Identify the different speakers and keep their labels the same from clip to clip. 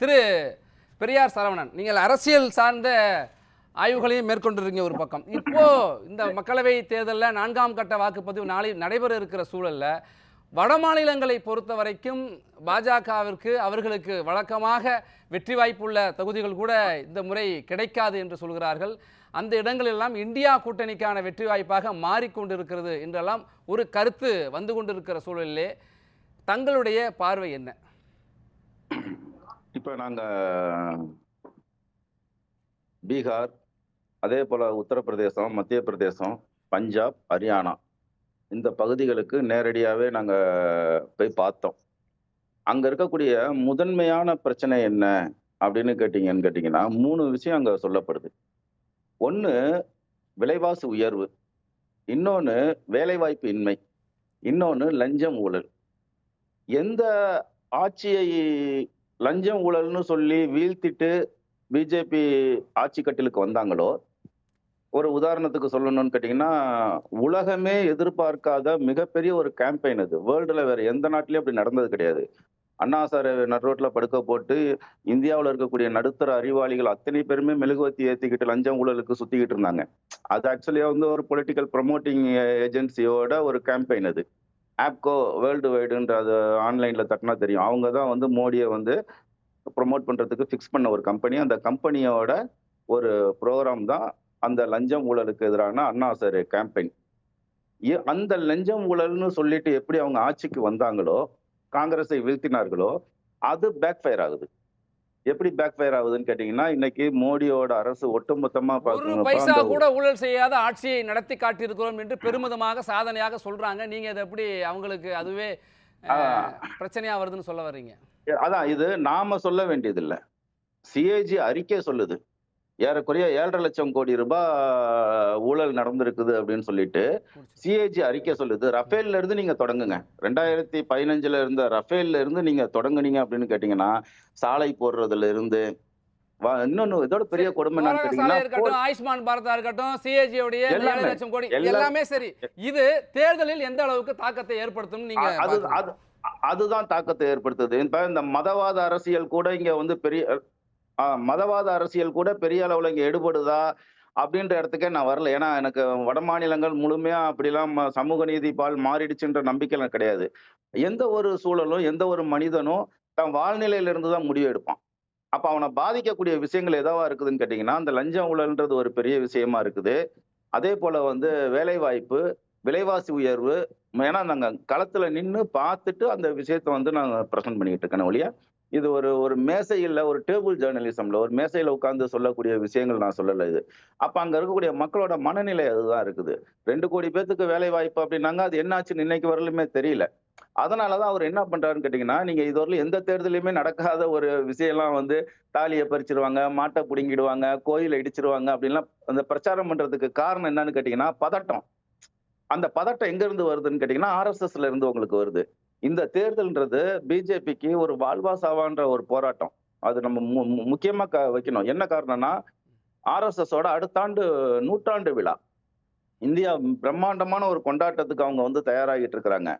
Speaker 1: திரு பெரியார் சரவணன் நீங்கள் அரசியல் சார்ந்த ஆய்வுகளையும் மேற்கொண்டிருக்கீங்க ஒரு பக்கம். இப்போது இந்த மக்களவை தேர்தலில் நான்காம் கட்ட வாக்குப்பதிவு நாளை நடைபெற இருக்கிற சூழல்ல வட மாநிலங்களை பொறுத்த வரைக்கும் பாஜகவிற்கு அவர்களுக்கு வழக்கமாக வெற்றி வாய்ப்புள்ள தொகுதிகள் கூட இந்த முறை கிடைக்காது என்று சொல்கிறார்கள். அந்த இடங்களெல்லாம் இந்தியா கூட்டணிக்கான வெற்றி வாய்ப்பாக மாறிக்கொண்டிருக்கிறது என்றெல்லாம் ஒரு கருத்து வந்து கொண்டிருக்கிற சூழலிலே தங்களுடைய பார்வை என்ன?
Speaker 2: இப்போ நாங்கள் பீகார் அதே போல் உத்தரப்பிரதேசம் மத்திய பிரதேசம் பஞ்சாப் ஹரியானா இந்த பகுதிகளுக்கு நேரடியாகவே நாங்கள் போய் பார்த்தோம். அங்கே இருக்கக்கூடிய முதன்மையான பிரச்சனை என்ன அப்படின்னு கேட்டிங்கன்னு கேட்டிங்கன்னா மூணு விஷயம் அங்கே சொல்லப்படுது. ஒன்று விலைவாசி உயர்வு. இன்னொன்று வேலைவாய்ப்பு இன்மை. இன்னொன்று லஞ்சம் ஊழல். எந்த ஆட்சியை லஞ்சம் ஊழல்னு சொல்லி வீழ்த்திட்டு பிஜேபி ஆட்சி கட்டிலுக்கு வந்தாங்களோ? ஒரு உதாரணத்துக்கு சொல்லணும்னு கேட்டிங்கன்னா உலகமே எதிர்பார்க்காத மிகப்பெரிய ஒரு கேம்பெயின் அது. வேர்ல்டில் வேறு எந்த நாட்டிலையும் அப்படி நடந்தது கிடையாது. அண்ணா சார் நடுரோட்டில் படுக்க போட்டு இந்தியாவில் இருக்கக்கூடிய நடுத்தர அறிவாளிகள் அத்தனை பேருமே மெழுகுவத்தி ஏற்றிக்கிட்டு லஞ்சம் ஊழலுக்கு சுற்றிக்கிட்டு இருந்தாங்க. அது ஆக்சுவலியாக வந்து ஒரு பொலிட்டிக்கல் ப்ரமோட்டிங் ஏஜென்சியோட ஒரு கேம்பெயின் அது. ஆப்கோ வேர்ல்டு வைடுன்ற அது ஆன்லைனில் தட்டினா தெரியும். அவங்க தான் வந்து மோடியை வந்து ப்ரொமோட் பண்ணுறதுக்கு ஃபிக்ஸ் பண்ண ஒரு கம்பெனி அந்த கம்பெனியோட ஒரு ப்ரோக்ராம் தான் அந்த லஞ்சம் ஊழலுக்கு எதிரான அண்ணா சார் கேம்பெயின் அந்த லஞ்சம் ஊழல்னு சொல்லிட்டு எப்படி அவங்க ஆட்சிக்கு வந்தாங்களோ காங்கிரஸை வீழ்த்தினார்களோ அது பேக் ஃபயர் ஆகுது. எப்படி பேக் ஃபயர் ஆகுதுன்னு கேட்டிங்கன்னா இன்னைக்கு மோடியோட அரசு ஒட்டுமொத்தமா
Speaker 1: ஒரு பைசா கூட ஊழல் செய்யாத ஆட்சியை நடத்தி காட்டியிருக்கிறோம் என்று பெருமிதமாக சாதனையாக சொல்றாங்க. நீங்க இதை எப்படி அவங்களுக்கு அதுவே பிரச்சனையா வருதுன்னு சொல்ல வர்றீங்க?
Speaker 2: அதான் இது நாம சொல்ல வேண்டியதில்ல. சிஏஜி அறிக்கை சொல்லுது. ஏறக்குறைய ஏழரை லட்சம் கோடி ரூபாய் ஊழல் நடந்திருக்குது அப்படின்னு சொல்லிட்டு சிஏஜி அறிக்கை சொல்லுது. ரஃபேல்ல இருந்து நீங்க தொடங்குங்க. ரெண்டாயிரத்தி பதினஞ்சுல இருந்த ரஃபேல்ல இருந்து நீங்க தொடங்குனீங்க அப்படின்னு கேட்டீங்கன்னா சாலை போடுறதுல இருந்து இன்னொன்னு இதோட பெரிய கொடுமை
Speaker 1: இருக்கட்டும் ஆயுஷ்மான் பாரதா இருக்கட்டும் சிஏஜி உடைய லட்சம் கோடி
Speaker 2: எல்லா-
Speaker 1: எல்லாமே சரி. இது தேர்தலில் எந்த அளவுக்கு தாக்கத்தை ஏற்படுத்தும் நீங்க
Speaker 2: அது அதுதான் தாக்கத்தை ஏற்படுத்துது. இந்த மதவாத அரசியல் கூட இங்க வந்து பெரிய மதவாத அரசியல் கூட பெரிய அளவில் இங்கே எடுபடுதா அப்படின்ற இடத்துக்கே நான் வரல. ஏன்னா எனக்கு வட மாநிலங்கள் முழுமையா அப்படிலாம் ம- சமூக நீதி பால் மாறிடுச்சுன்ற நம்பிக்கைலாம் கிடையாது. எந்த ஒரு சூழலும் எந்த ஒரு மனிதனும் தன் வாழ்நிலையிலிருந்து தான் முடிவு எடுப்பான். அப்போ அவனை பாதிக்கக்கூடிய விஷயங்கள் எதாவா இருக்குதுன்னு கேட்டிங்கன்னா அந்த லஞ்சம் ஊழல்ன்றது ஒரு பெரிய விஷயமா இருக்குது. அதே போல வந்து வேலைவாய்ப்பு விலைவாசி உயர்வு ஏன்னா நாங்கள் களத்தில் நின்று பார்த்துட்டு அந்த விஷயத்தை வந்து நாங்கள் ப்ரெசென்ட் பண்ணிக்கிட்டு இருக்கேன் ஒழிய இது ஒரு ஒரு மேசையில் ஒரு டேபிள் ஜேர்னலிசம்ல ஒரு மேசையில் உட்கார்ந்து சொல்லக்கூடிய விஷயங்கள் நான் சொல்லலை இது. அப்போ அங்கே இருக்கக்கூடிய மக்களோட மனநிலை அதுதான் இருக்குது. ரெண்டு கோடி பேத்துக்கு வேலை வாய்ப்பு அப்படின்னாங்க அது என்னாச்சுன்னு இன்னைக்கு வரலுமே தெரியல. அதனாலதான் அவர் என்ன பண்றாருன்னு கேட்டீங்கன்னா நீங்க இதுவரையிலும் எந்த தேர்தலையுமே நடக்காத ஒரு விஷயம்லாம் வந்து தாலியை பறிச்சிருவாங்க மாட்டை பிடுங்கிடுவாங்க கோயிலை இடிச்சிருவாங்க அப்படின்லாம் அந்த பிரச்சாரம் பண்றதுக்கு காரணம் என்னன்னு கேட்டீங்கன்னா பதட்டம். அந்த பதட்டம் எங்க இருந்து வருதுன்னு கேட்டீங்கன்னா ஆர்எஸ்எஸ்ல இருந்து உங்களுக்கு வருது. இந்த தேர்தல்ன்றது பிஜேபிக்கு ஒரு வாழ்வா சாவான்ற ஒரு போராட்டம். அது நம்ம முக்கியமா வைக்கணும். என்ன காரணம்னா ஆர்எஸ்எஸ் ஓட அடுத்த ஆண்டு நூற்றாண்டு விழா. இந்தியா பிரம்மாண்டமான ஒரு கொண்டாட்டத்துக்கு அவங்க வந்து தயாராகிட்டு இருக்கிறாங்க.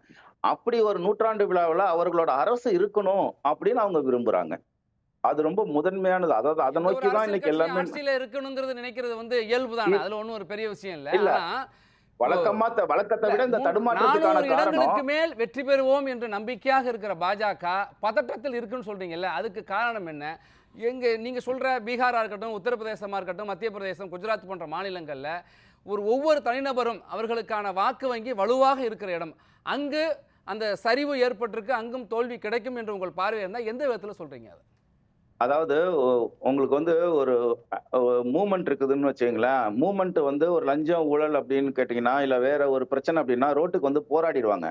Speaker 2: அப்படி ஒரு நூற்றாண்டு விழாவில் அவர்களோட அரசு இருக்கணும் அப்படின்னு அவங்க விரும்புறாங்க. அது ரொம்ப முதன்மையானது. அதாவது அதை நோக்கி தான் இன்னைக்கு எல்லாமே
Speaker 1: இருக்கணுங்கிறது நினைக்கிறது வந்து இயல்பு தானே அதுல ஒண்ணும் ஒரு பெரிய விஷயம் இல்ல.
Speaker 2: வழக்கமா வழக்கத்தை விட இந்த தடுமாற்றத்துக்கான
Speaker 1: இடங்களுக்கு மேல் வெற்றி பெறுவோம் என்று நம்பிக்கையாக இருக்கிற பாஜக பதற்றத்தில் இருக்குன்னு சொல்றீங்கல்ல அதுக்கு காரணம் என்ன? எங்க நீங்க சொல்ற பீகாரா இருக்கட்டும் உத்தரப்பிரதேசமா இருக்கட்டும் மத்திய பிரதேசம் குஜராத் போன்ற மாநிலங்கள்ல ஒரு ஒவ்வொரு தனிநபரும் அவர்களுக்கான வாக்கு வங்கி வலுவாக இருக்கிற இடம். அங்கு அந்த சரிவு ஏற்பட்டிருக்கு அங்கும் தோல்வி கிடைக்கும் என்று உங்கள் பார்வை இருந்தால் எந்த விதத்துல சொல்றீங்க அது?
Speaker 2: அதாவது உங்களுக்கு வந்து ஒரு மூமெண்ட் இருக்குதுன்னு வச்சுங்களேன் மூமெண்ட் வந்து ஒரு லஞ்சம் ஊழல் அப்படின்னு கேட்டிங்கன்னா இல்லை வேற ஒரு பிரச்சனை அப்படின்னா ரோட்டுக்கு வந்து போராடிடுவாங்க.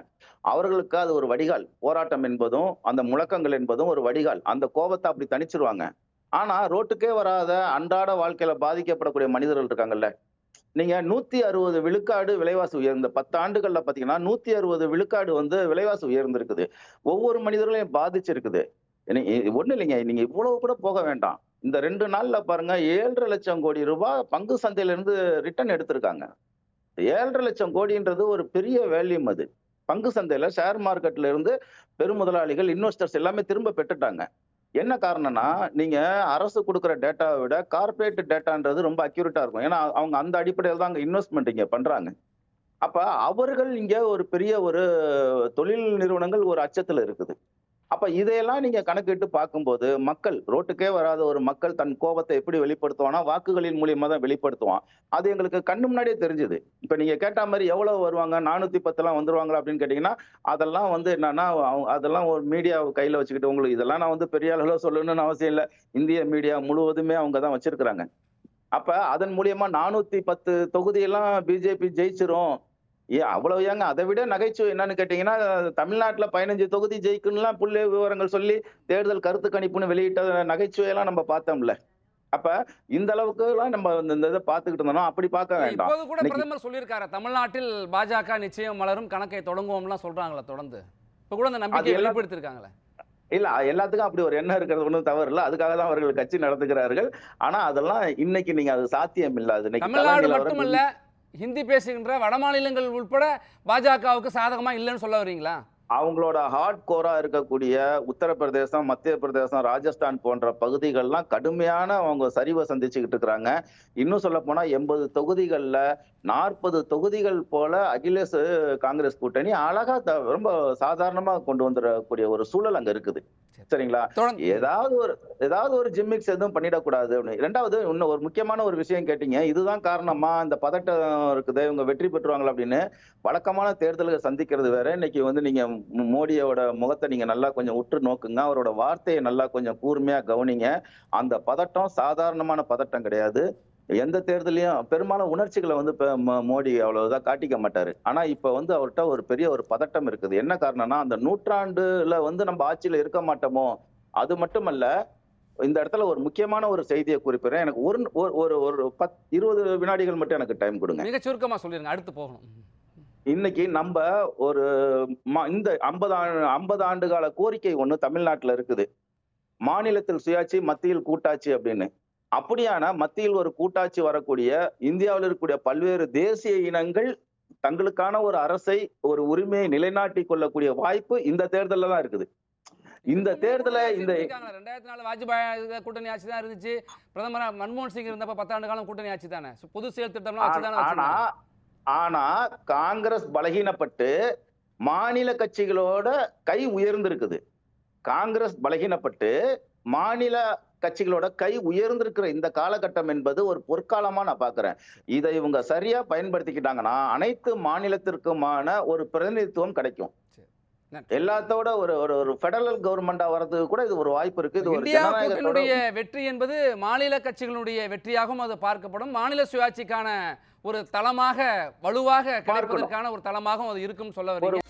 Speaker 2: அவர்களுக்கு அது ஒரு வடிகால். போராட்டம் என்பதும் அந்த முழக்கங்கள் என்பதும் ஒரு வடிகால். அந்த கோபத்தை அப்படி தணிச்சிருவாங்க. ஆனால் ரோட்டுக்கே வராத அன்றாட வாழ்க்கையில் பாதிக்கப்படக்கூடிய மனிதர்கள் இருக்காங்கல்ல. நீங்க நூத்தி அறுபது விழுக்காடு விலைவாசி உயர்ந்த பத்து ஆண்டுகள்ல பாத்தீங்கன்னா நூத்தி அறுபது விழுக்காடு வந்து விலைவாசி உயர்ந்திருக்குது. ஒவ்வொரு மனிதர்களையும் பாதிச்சிருக்குது. ஒன்றும் இல்லைங்க. நீங்க இவ்வளவு கூட போக வேண்டாம். இந்த ரெண்டு நாள்ல பாருங்க ஏழரை லட்சம் கோடி ரூபாய் பங்கு சந்தையிலிருந்து ரிட்டர்ன் எடுத்திருக்காங்க. ஏழரை லட்சம் கோடின்றது ஒரு பெரிய வேல்யூம் அது. பங்கு சந்தையில ஷேர் மார்க்கெட்ல இருந்து பெருமுதலாளிகள் இன்வெஸ்டர்ஸ் எல்லாமே திரும்ப பெற்றுட்டாங்க. என்ன காரணம்னா நீங்க அரசு கொடுக்குற டேட்டாவை விட கார்ப்பரேட் டேட்டான்றது ரொம்ப அக்யூரேட்டா இருக்கும். ஏன்னா அவங்க அந்த அடிப்படையில் தான் அங்கே இன்வெஸ்ட்மெண்ட் இங்க பண்றாங்க. அப்ப அவர்கள் இங்க ஒரு பெரிய ஒரு தொழில் நிறுவனங்கள் ஒரு அச்சத்துல இருக்குது. அப்ப இதையெல்லாம் நீங்க கணக்கிட்டு பார்க்கும்போது மக்கள் ரோட்டுக்கே வராத ஒரு மக்கள் தன் கோபத்தை எப்படி வெளிப்படுத்துவானா வாக்குகளின் மூலியமா தான் வெளிப்படுத்துவான். அது எங்களுக்கு கண்ணு முன்னாடியே தெரிஞ்சுது. இப்ப நீங்க கேட்ட மாதிரி எவ்வளவு வருவாங்க? நானூத்தி பத்தெல்லாம் வந்துருவாங்களா அப்படின்னு கேட்டீங்கன்னா அதெல்லாம் வந்து என்னன்னா அவங்க- அதெல்லாம் ஒரு மீடியா கையில வச்சுக்கிட்டு உங்களுக்கு இதெல்லாம் நான் வந்து பெரிய அளவில் சொல்லணும்னு அவசியம் இல்லை. இந்திய மீடியா முழுவதுமே அவங்க தான் வச்சிருக்கிறாங்க. அப்ப அதன் மூலியமா நானூத்தி பத்து தொகுதியெல்லாம் பிஜேபி ஜெயிச்சிரும். ஏ அவ்வளவு ஏங்க? அதை விட நகைச்சுவை என்னன்னு கேட்டீங்கன்னா தமிழ்நாட்டுல பதினஞ்சு தொகுதி ஜெயிக்கணும்லாம் புள்ளி விவரங்கள் சொல்லி தேர்தல் கருத்து கணிப்புன்னு வெளியிட்ட நகைச்சுவையெல்லாம் நம்ம பார்த்தோம்ல. அப்ப இந்த அளவுக்கு எல்லாம் நம்ம இந்த- இதை பார்த்துக்கிட்டு இருந்தோம் அப்படி பார்க்க வேண்டாம்.
Speaker 1: இப்போது கூட பிரதமர் சொல்லியிருக்காரு தமிழ்நாட்டில் பாஜக நிச்சயம் மலரும் கணக்கை தொடங்குவோம்லாம் சொல்றாங்களே தொடர்ந்து. இப்போ கூட அந்த நம்பிக்கையை
Speaker 2: எல்லாம்
Speaker 1: வெளிப்படுத்திருக்காங்களே
Speaker 2: இல்ல எல்லாத்துக்கும் அப்படி ஒரு எண்ணம் இருக்கிறது ஒன்றும் தவறு இல்ல. அதுக்காக தான் அவர்கள் கட்சி நடத்துகிறார்கள். ஆனா அதெல்லாம் இன்னைக்கு நீங்க அது சாத்தியம் இல்ல அது இன்னைக்கு
Speaker 1: தமிழ்நாடு மட்டுமல்ல ஹிந்தி பேசுகின்ற வட மாநிலங்கள் உட்பட பாஜகவுக்கு சாதகமா இல்லைன்னு சொல்ல வரீங்களா
Speaker 2: அவங்களோட ஹார்ட் கோரா இருக்கக்கூடிய உத்தரப்பிரதேசம் மத்திய பிரதேசம் ராஜஸ்தான் போன்ற பகுதிகள்லாம் கடுமையான அவங்க சரிவை சந்திச்சுக்கிட்டு இருக்கிறாங்க. இன்னும் சொல்ல போனா எண்பது தொகுதிகள்ல நாற்பது தொகுதிகள் போல அகிலேஷ் காங்கிரஸ் கூட்டணி அழகா ரொம்ப சாதாரணமா கொண்டு வந்துடக்கூடிய ஒரு சூழல் அங்க இருக்குது. சரிங்களா? ஏதாவது ஒரு ஏதாவது ஒரு ஜிம்மிக்ஸ் எதுவும் பண்ணிடக்கூடாது அப்படின்னு. ரெண்டாவது இன்னும் ஒரு முக்கியமான ஒரு விஷயம் கேட்டீங்க. இதுதான் காரணமா இந்த பதட்டம் இருக்குது இவங்க வெற்றி பெற்றுவாங்களா அப்படின்னு. வழக்கமான தேர்தல்களை சந்திக்கிறது வேற. இன்னைக்கு வந்து நீங்க மோடியோட முகத்தை நீங்க நல்லா கொஞ்சம் உற்று நோக்குங்க. அவரோட வார்த்தையை நல்லா கொஞ்சம் கூர்மையா கவனிங்க. அந்த பதட்டம் சாதாரணமான பதட்டம் கிடையாது. எந்த தேர்தலையும் பெரும்பாலும் உணர்ச்சிகளை வந்து ம- மோடி அவ்வளவுதான் காட்டிக்க மாட்டாரு. ஆனா இப்ப வந்து அவர்கிட்ட ஒரு பெரிய ஒரு பதட்டம் இருக்குது. என்ன காரணம்னா அந்த நூற்றாண்டுல வந்து நம்ம ஆட்சியில இருக்க மாட்டோமோ? அது மட்டுமல்ல இந்த இடத்துல ஒரு முக்கியமான ஒரு செய்தியை குறிப்பிடுறேன். எனக்கு ஒரு ஒரு- ஒரு பத் இருபது வினாடிகள் மட்டும் எனக்கு டைம் கொடுங்க.
Speaker 1: மிக சுருக்கமா சொல்லிருங்க. அடுத்து போகணும்.
Speaker 2: இன்னைக்கு நம்ம ஒரு இந்த ஐம்பது ஐம்பது ஆண்டு கால கோரிக்கை ஒண்ணு தமிழ்நாட்டுல இருக்குது. மாநிலத்தில் சுயாட்சி மத்தியில் கூட்டாட்சி அப்படின்னு. அப்படியான மத்தியில் ஒரு கூட்டாட்சி வரக்கூடிய இந்தியாவில் இருக்கக்கூடிய பல்வேறு தேசிய இனங்கள் தங்களுக்கான ஒரு அரசை ஒரு உரிமையை நிலைநாட்டி கொள்ளக்கூடிய வாய்ப்பு இந்த தேர்தல்ல தான் இருக்குது. இந்த தேர்தலை இந்த
Speaker 1: ரெண்டாயிரத்தி நாலு வாஜ்பாய் கூட்டணி ஆட்சி தான் இருந்துச்சு. பிரதமரா மன்மோகன் சிங் இருந்தப்ப பத்தாண்டு காலம் கூட்டணி ஆட்சி தானே. பொது செயல் தானே
Speaker 2: ஆனா ஆனா காங்கிரஸ் பலகீனப்பட்டு மாநில கட்சிகளோட கை உயர்ந்திருக்குது. காங்கிரஸ் பலகீனப்பட்டு மாநில கட்சிகளோட கை உயர்ந்திருக்கிற இந்த காலகட்டம் என்பது ஒரு பொற்காலமா நான் பாக்குறேன். இதை இவங்க சரியா பயன்படுத்திக்கிட்டாங்கன்னா அனைத்து மாநிலத்திற்குமான ஒரு பிரதிநிதித்துவம் கிடைக்கும். எல்லாத்தோட ஒரு ஒரு ஒரு ஃபெடரல் கவர்மெண்டா வர்றதுக்கு கூட இது ஒரு வாய்ப்பு இருக்கு. இது ஒரு
Speaker 1: வெற்றி என்பது மாநில கட்சிகளுடைய வெற்றியாகவும் அது பார்க்கப்படும். மாநில சுயாட்சிக்கான ஒரு தளமாக வலுவாக கிடைப்பதற்கான ஒரு தளமாகவும் அது இருக்கும் சொல்ல வரீங்க